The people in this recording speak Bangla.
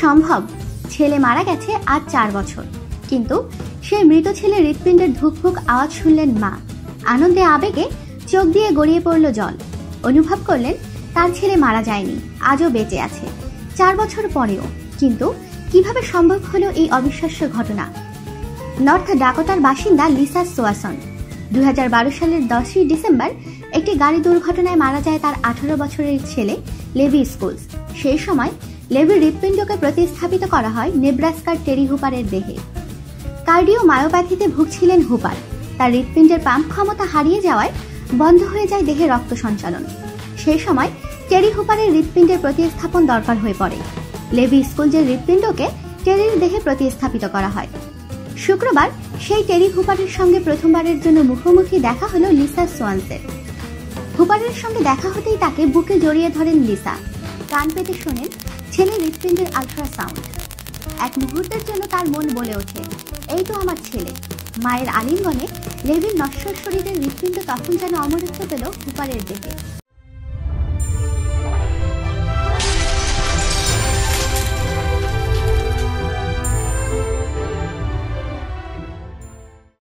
সম্ভব? ছেলে মারা গেছে আজ চার বছর। কিন্তু সেই মৃত ছেলের হৃৎপিণ্ডের ধুকফুক আওয়াজ শুনলেন মা। আনন্দে আবেগে চোখ দিয়ে গড়িয়ে পড়ল জল। অনুভব করলেন, তার ছেলে মারা যায়নি, আজও বেঁচে আছে। চার বছর পরেও। কিন্তু কীভাবে সম্ভব হলো এই অবিশ্বাস্য ঘটনা? নর্থ ডাকোটার বাসিন্দা লিসা সোয়াসন। দুই হাজার বারো সালের দশই ডিসেম্বর একটি গাড়ি দুর্ঘটনায় মারা যায় তার আঠারো বছরের ছেলে লেভি স্কুলস। সেই সময় লেভির হৃৎপিণ্ডকে প্রতিস্থাপিত করা হয় নেব্রাস্কার টেরি হুপারের দেহে। কার্ডিও মায়োপ্যাথিতে ভুগছিলেন হুপার। তার হৃৎপিণ্ডের পাম্প ক্ষমতা হারিয়ে যাওয়ায় বন্ধ হয়ে যায় দেহে রক্ত সঞ্চালন। সেই সময় টেরি হুপারের হৃৎপিণ্ডের প্রতিস্থাপন দরকার হয়ে পড়ে। লেভি স্কুলজের হৃৎপিণ্ডকে টেরির দেহে প্রতিস্থাপিত করা হয়। শুক্রবার সেই টেরি হুপারের সঙ্গে প্রথমবারের জন্য মুখোমুখি দেখা হলো লিসা সোয়ান্সের। হুপারের সঙ্গে দেখা হতেই তাকে বুকে জড়িয়ে ধরেন লিসা। কান পেতে শোনেন ছেলে হৃৎপিণ্ডের আলট্রাসাউন্ড এক মুহূর্তের জন্য তার মন বলে ওঠে, এই তো আমার ছেলে। মায়ের আলিঙ্গনে লেভির নশ্বর শরীরের হৃৎপিণ্ড তখন যেন অমরত্ব পেল কুপারের দেহে